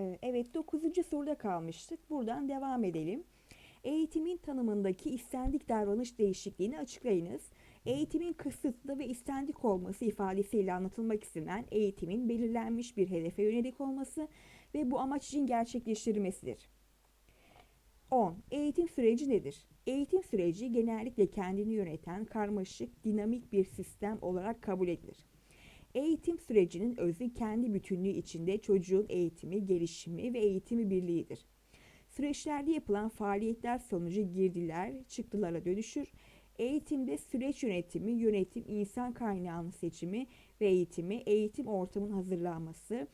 Ee, Evet 9. soruda kalmıştık. Buradan devam edelim. Eğitimin tanımındaki istendik davranış değişikliğini açıklayınız. Eğitimin kısıtlı ve istendik olması ifadesiyle anlatılmak istenen eğitimin belirlenmiş bir hedefe yönelik olması ve bu amaç için gerçekleştirilmesidir. 10. Eğitim süreci nedir? Eğitim süreci genellikle kendini yöneten karmaşık, dinamik bir sistem olarak kabul edilir. Eğitim sürecinin özü kendi bütünlüğü içinde çocuğun eğitimi, gelişimi ve eğitimi birliğidir. Süreçlerde yapılan faaliyetler sonucu girdiler, çıktılara dönüşür. Eğitimde süreç yönetimi, yönetim, insan kaynağının seçimi ve eğitimi, eğitim ortamının hazırlanması,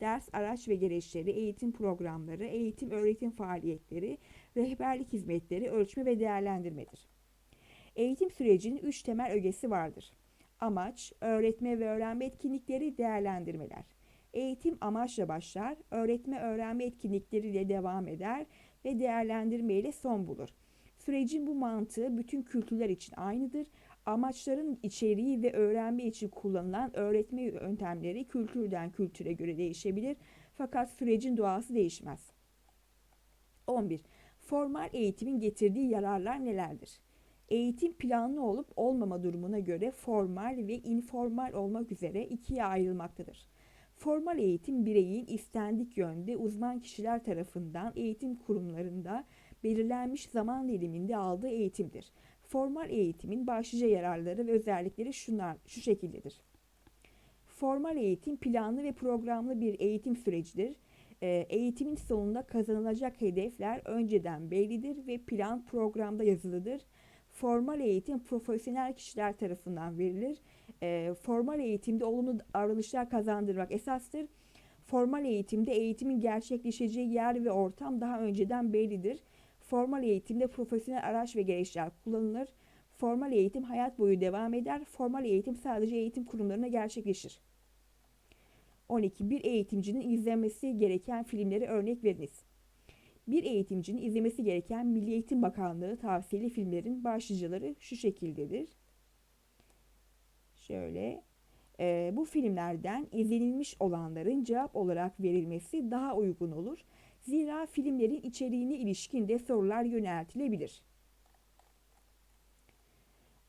ders, araç ve gereçleri, eğitim programları, eğitim öğretim faaliyetleri, rehberlik hizmetleri, ölçme ve değerlendirmedir. Eğitim sürecinin üç temel ögesi vardır. Amaç, öğretme ve öğrenme etkinlikleri, değerlendirmeler. Eğitim amaçla başlar, öğretme öğrenme etkinlikleriyle devam eder ve değerlendirme ile son bulur. Sürecin bu mantığı bütün kültürler için aynıdır. Amaçların içeriği ve öğrenme için kullanılan öğretme yöntemleri kültürden kültüre göre değişebilir fakat sürecin doğası değişmez. 11. Formal eğitimin getirdiği yararlar nelerdir? Eğitim planlı olup olmama durumuna göre formal ve informal olmak üzere ikiye ayrılmaktadır. Formal eğitim bireyin istendik yönde uzman kişiler tarafından eğitim kurumlarında belirlenmiş zaman diliminde aldığı eğitimdir. Formal eğitimin başlıca yararları ve özellikleri şunlar şu şekildedir. Formal eğitim planlı ve programlı bir eğitim sürecidir. Ee, Eğitimin sonunda kazanılacak hedefler önceden bellidir ve plan programda yazılıdır. Formal eğitim profesyonel kişiler tarafından verilir. Ee, Formal eğitimde olumlu davranışlar kazandırmak esastır. Formal eğitimde eğitimin gerçekleşeceği yer ve ortam daha önceden bellidir. Formal eğitimde profesyonel araç ve gereçler kullanılır. Formal eğitim hayat boyu devam eder. Formal eğitim sadece eğitim kurumlarına gerçekleşir. 12. Bir eğitimcinin izlemesi gereken filmleri örnek veriniz. Bir eğitimcinin izlemesi gereken Milli Eğitim Bakanlığı tavsiyeli filmlerin başlıcaları şu şekildedir. Şöyle, e, bu filmlerden izlenilmiş olanların cevap olarak verilmesi daha uygun olur. Zira filmlerin içeriğine ilişkin de sorular yöneltilebilir.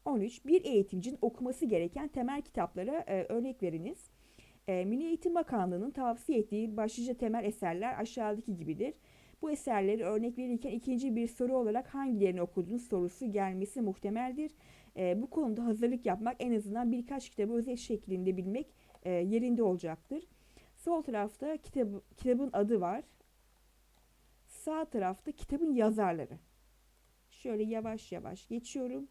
13. Bir eğitimcinin okuması gereken temel kitaplara e, örnek veriniz. E, Milli Eğitim Bakanlığı'nın tavsiye ettiği başlıca temel eserler aşağıdaki gibidir. Bu eserleri örnek verirken ikinci bir soru olarak hangilerini okudunuz sorusu gelmesi muhtemeldir. E, bu konuda hazırlık yapmak en azından birkaç kitabı özet şeklinde bilmek e, yerinde olacaktır. Sol tarafta kitabı, kitabın adı var. Sağ tarafta kitabın yazarları. Şöyle yavaş yavaş geçiyorum.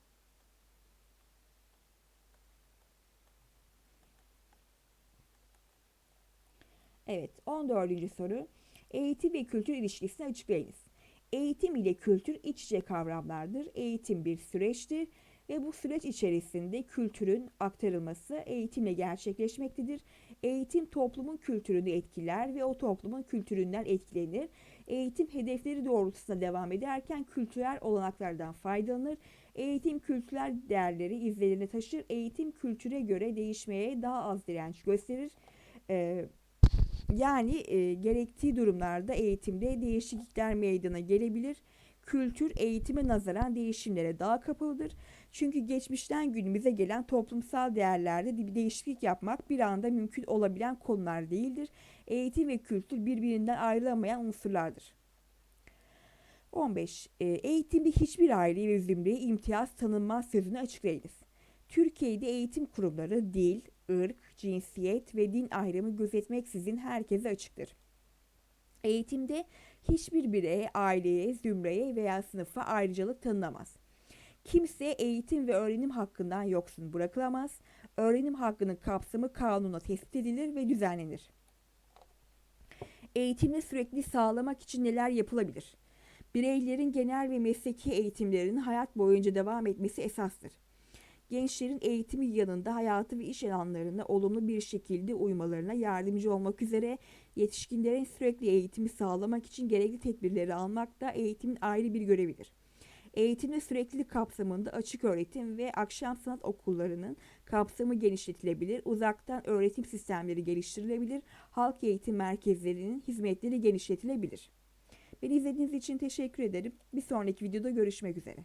Evet, 14. soru. Eğitim ve kültür ilişkisini açıklayınız. Eğitim ile kültür iç içe kavramlardır. Eğitim bir süreçtir ve bu süreç içerisinde kültürün aktarılması eğitimle gerçekleşmektedir. Eğitim toplumun kültürünü etkiler ve o toplumun kültüründen etkilenir. Eğitim hedefleri doğrultusunda devam ederken kültürel olanaklardan faydalanır. Eğitim kültürel değerleri izlerini taşır. Eğitim kültüre göre değişmeye daha az direnç gösterir. Ee, yani e, gerektiği durumlarda eğitimde değişiklikler meydana gelebilir. Kültür eğitime nazaran değişimlere daha kapalıdır. Çünkü geçmişten günümüze gelen toplumsal değerlerde bir değişiklik yapmak bir anda mümkün olabilen konular değildir. Eğitim ve kültür birbirinden ayrılamayan unsurlardır. 15. E, eğitimde hiçbir aile ve zümreye imtiyaz tanınmaz sözünü açıklayınız. Türkiye'de eğitim kurumları dil, ırk, cinsiyet ve din ayrımı gözetmeksizin herkese açıktır. Eğitimde hiçbir bireye, aileye, zümreye veya sınıfa ayrıcalık tanınamaz. Kimse eğitim ve öğrenim hakkından yoksun bırakılamaz. Öğrenim hakkının kapsamı kanuna tespit edilir ve düzenlenir. Eğitimde sürekli sağlamak için neler yapılabilir? Bireylerin genel ve mesleki eğitimlerinin hayat boyunca devam etmesi esastır gençlerin eğitimi yanında hayatı ve iş alanlarına olumlu bir şekilde uymalarına yardımcı olmak üzere yetişkinlerin sürekli eğitimi sağlamak için gerekli tedbirleri almak da eğitimin ayrı bir görevidir. Eğitimde süreklilik kapsamında açık öğretim ve akşam sanat okullarının kapsamı genişletilebilir, uzaktan öğretim sistemleri geliştirilebilir, halk eğitim merkezlerinin hizmetleri genişletilebilir. Beni izlediğiniz için teşekkür ederim. Bir sonraki videoda görüşmek üzere.